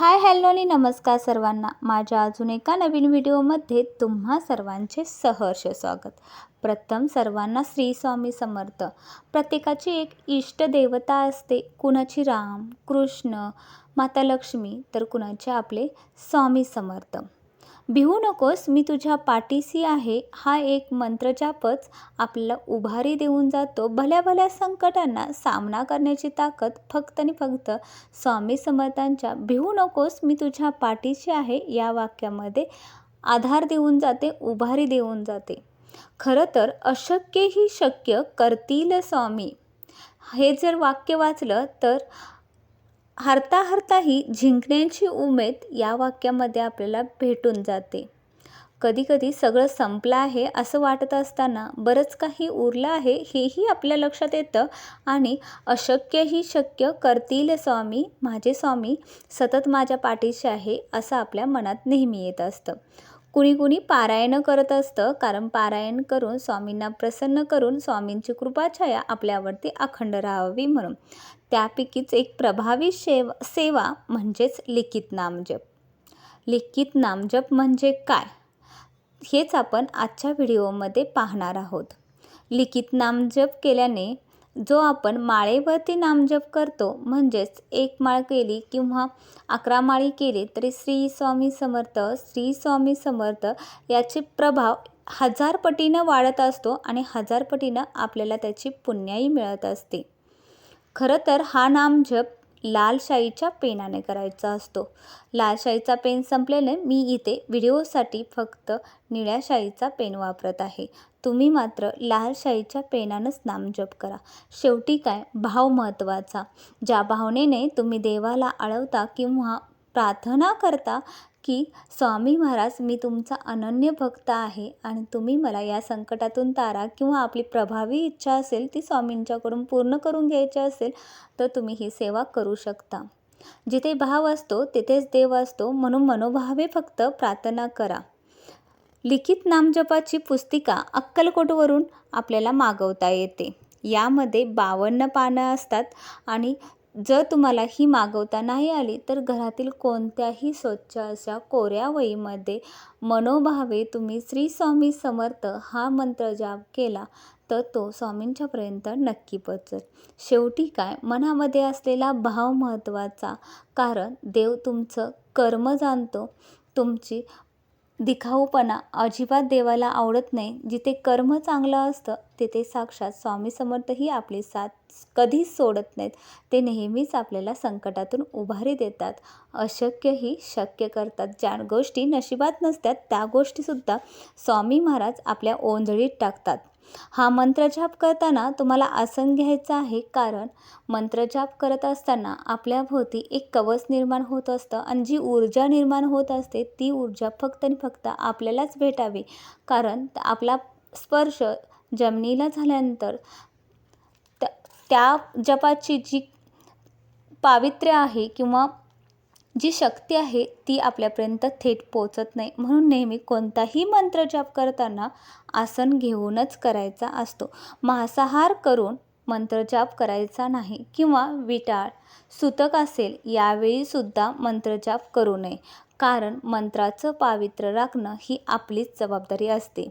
Hi hello आणि नमस्कार सर्वांना. माझ्या अजून एका नवीन व्हिडिओमध्ये तुम्हा सर्वांचे सहर्ष स्वागत. प्रथम सर्वांना श्री स्वामी समर्थ. प्रत्येकाची एक इष्ट देवता असते. कुणाची राम कृष्ण माता लक्ष्मी तर कुणाचे आपले स्वामी समर्थ. भिवू नकोस मी तुझ्या पाठीशी आहे. हा एक मंत्रजापच आपल्याला उभारी देऊन जातो. भल्या भल्या संकटांना सामना करण्याची ताकद फक्त आणि फक्त स्वामी समर्थांच्या भिवू नकोस मी तुझ्या पाठीशी आहे या वाक्यामध्ये आधार देऊन जाते उभारी देऊन जाते. खरं तर अशक्यही शक्य करतील स्वामी. हे जर वाक्य वाचलं तर हरता हरताही जिंकण्याची उमेद या वाक्यामध्ये आपल्याला भेटून जाते. कधीकधी सगळं संपलं आहे असं वाटत असताना बरंच काही उरलं आहे हेही आपल्या लक्षात येतं आणि अशक्यही शक्य करतील स्वामी माझे स्वामी सतत माझ्या पाठीशी आहे असं आपल्या मनात नेहमी येत असतं. कुणी कुणी पारायणं करत असतं कारण पारायण करून स्वामींना प्रसन्न करून स्वामींची कृपाछाया आपल्यावरती अखंड राहावी म्हणून. त्यापैकीच एक प्रभावी शेव सेवा म्हणजेच लिखित नामजप. लिखित नामजप म्हणजे काय? हेच आपण आजच्या व्हिडिओमध्ये पाहणार आहोत. लिखित नामजप केल्याने जो आपण माळेवरती नामजप करतो म्हणजेच एक माळ केली किंवा अकरा माळी केली तरी श्री स्वामी समर्थ श्री स्वामी समर्थ याचे प्रभाव हजार पटीनं वाढत असतो आणि हजार पटीनं आपल्याला त्याची पुण्याई मिळत असते. खरं तर हा नामजप लाल शाईच्या पेनाने करायचा असतो. लाल शाईचा पेन संपल्याने मी इथे व्हिडिओसाठी फक्त निळ्या शाईचा पेन वापरत आहे. तुम्ही मात्र लाल शाईच्या पेनानंच नामजप करा. शेवटी काय? भाव महत्त्वाचा. ज्या भावनेने तुम्ही देवाला आळवता किंवा प्रार्थना करता की स्वामी महाराज मी तुमचा अनन्य भक्त आहे आणि तुम्ही मला या संकटातून तारा किंवा आपली प्रभावी इच्छा असेल ती स्वामींच्याकडून पूर्ण करून घ्यायची असेल तर तुम्ही ही सेवा करू शकता. जिथे भाव असतो तिथेच देव असतो म्हणून मनोभावे फक्त प्रार्थना करा. लिखित नामजपाची पुस्तिका अक्कलकोटवरून आपल्याला मागवता येते. यामध्ये बावन्न पानं असतात आणि जर तुम्हाला ही मागवता नाही आली तर घरातील कोणत्याही स्वच्छ अशा कोऱ्या वहीमध्ये मनोभावे तुम्ही श्री स्वामी समर्थ हा मंत्र जाप केला तर तो स्वामींच्यापर्यंत नक्की पोचेल. शेवटी काय? मनामध्ये असलेला भाव महत्त्वाचा. कारण देव तुमचं कर्म जाणतो. तुमची दिखाऊपणा अजिबात देवाला आवडत नाही. जिथे कर्म चांगलं असतं तिथे साक्षात स्वामी समर्थही आपली साथ कधीच सोडत नाहीत. ते नेहमीच आपल्याला संकटातून उभारी देतात. अशक्यही शक्य करतात. ज्या गोष्टी नशिबात नसतात त्या गोष्टीसुद्धा स्वामी महाराज आपल्या ओंजळीत टाकतात. हा मंत्रजाप करताना तुम्हाला आसन घ्यायचं आहे कारण मंत्रजाप करत असताना आपल्याभोवती एक कवच निर्माण होत असतं आणि जी ऊर्जा निर्माण होत असते ती ऊर्जा फक्त आणि फक्त आपल्यालाच भेटावी. कारण आपला स्पर्श जमिनीला झाल्यानंतर त्या जपाची जी पावित्र्य आहे किंवा जी शक्ती आहे ती आपल्यापर्यंत थेट पोचत नाही. म्हणून नेहमी कोणताही मंत्र जाप करताना आसन घेऊनच करायचा असतो. मांसाहार करून मंत्रजाप करायचा नाही किंवा विटाळ सुतक असेल यावेळीसुद्धा मंत्रजाप करू नये. कारण मंत्राचं पावित्र्य राखणं ही आपलीच जबाबदारी असते.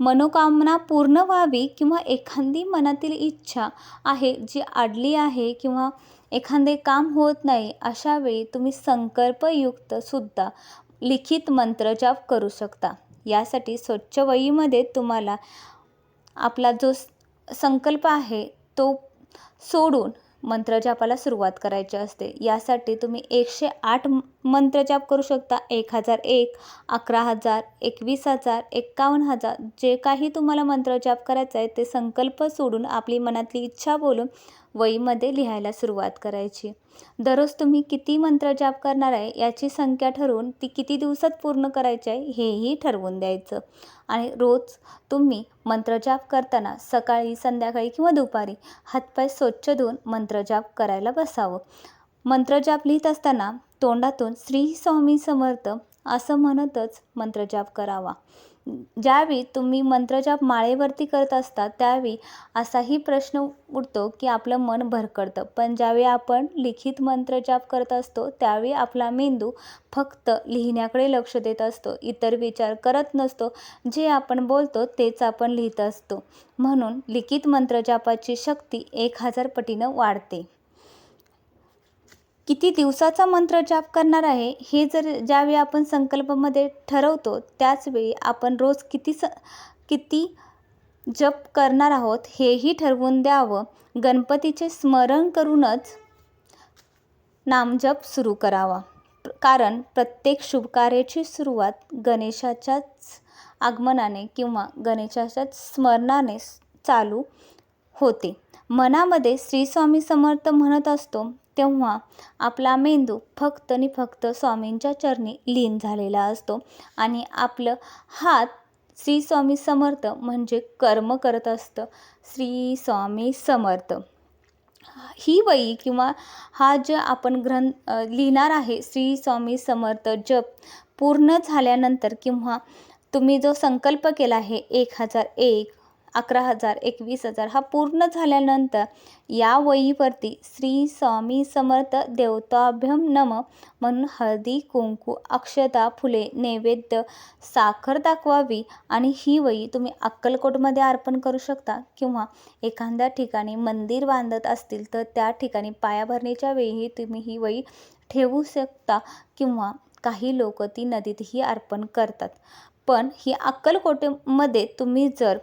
मनोकामना पूर्ण व्हावी किंवा एखादी मनातील इच्छा आहे जी अडली आहे किंवा एखादे काम होत नाही अशा वेळी तुम्ही संकल्पयुक्त सुद्धा लिखित मंत्रजाप करू शकता. यासाठी स्वच्छ वहीमध्ये तुम्हाला आपला जो संकल्प आहे तो सोडून मंत्रजापाला सुरुवात करायची असते. यासाठी तुम्ही एकशे आठ मंत्रजाप करू शकता. एक हजार एक अकरा हजार एकवीस हजार एक्कावन्न हजार. जे काही तुम्हाला मंत्रजाप करायचं आहे ते संकल्प सोडून आपली मनातली इच्छा बोलून वहीमध्ये लिहायला सुरुवात करायची. दररोज तुम्ही किती मंत्रजाप करणार आहे याची संख्या ठरवून ती किती दिवसात पूर्ण करायची आहे हेही ठरवून द्यायचं. आणि रोज तुम्ही मंत्रजाप करताना सकाळी संध्याकाळी किंवा दुपारी हातपाय स्वच्छ धुवून मंत्रजाप करायला बसावं. मंत्रजाप लिहित असताना तोंडातून श्री स्वामी समर्थ असं म्हणतच मंत्रजाप करावा. ज्यावेळी तुम्ही मंत्रजाप माळेवरती करत असता त्यावेळी असाही प्रश्न उठतो की आपलं मन भरकडतं पण ज्यावेळी आपण लिखित मंत्रजाप करत असतो त्यावेळी आपला मेंदू फक्त लिहिण्याकडे लक्ष देत असतो. इतर विचार करत नसतो. जे आपण बोलतो तेच आपण लिहित असतो. म्हणून लिखित मंत्रजापाची शक्ती एक हजार पटीनं वाढते. किती दिवसाचा मंत्र जाप करणार आहे हे जर ज्यावेळी आपण संकल्पामध्ये ठरवतो त्याचवेळी आपण रोज किती स किती जप करणार आहोत हेही ठरवून द्यावं. गणपतीचे स्मरण करूनच नामजप सुरू करावा. कारण प्रत्येक शुभकार्याची सुरुवात गणेशाच्याच आगमनाने किंवा गणेशाच्याच स्मरणाने चालू होते. मनामध्ये श्री स्वामी समर्थ म्हणत असतो तेव्हा आपला मेंदू फक्त आणि फक्त स्वामींच्या चरणी लीन झालेला असतो. आणि आपलं हात श्री स्वामी समर्थ म्हणजे कर्म करत असतं. श्री स्वामी समर्थ. ही वही किंवा हा जे आपण ग्रंथ लिहिणार आहे श्री स्वामी समर्थ जप पूर्ण झाल्यानंतर किंवा तुम्ही जो संकल्प केला आहे एक हजार एक अकरा हजार एकवीस हजार हा पूर्ण झाल्यानंतर या वहीवरती श्री स्वामी समर्थ देवताभ्यम नम म्हणून हळदी कुंकू अक्षता फुले नैवेद्य साखर दाखवावी आणि ही वही तुम्ही अक्कलकोटमध्ये अर्पण करू शकता. किंवा एखाद्या ठिकाणी मंदिर बांधत असतील तर त्या ठिकाणी पायाभरणीच्या वेळीही तुम्ही ही वही ठेवू शकता किंवा काही लोक ती नदीतही अर्पण करतात. पण ही अक्कलकोटेमध्ये तुम्ही जर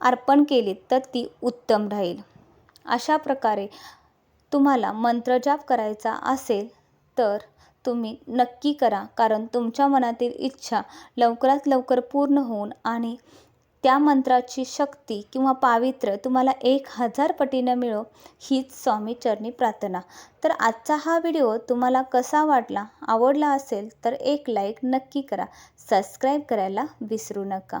अर्पण केली तर ती उत्तम राहील. अशा प्रकारे तुम्हाला मंत्रजाप करायचा असेल तर तुम्ही नक्की करा कारण तुमच्या मनातील इच्छा लवकरात लवकर पूर्ण होऊन आणि त्या मंत्राची शक्ती किंवा पावित्र्य तुम्हाला एक हजार पटीनं मिळो हीच स्वामी चरणी प्रार्थना. तर आजचा हा व्हिडिओ तुम्हाला कसा वाटला आवडला असेल तर एक लाईक नक्की करा. सबस्क्राईब करायला विसरू नका.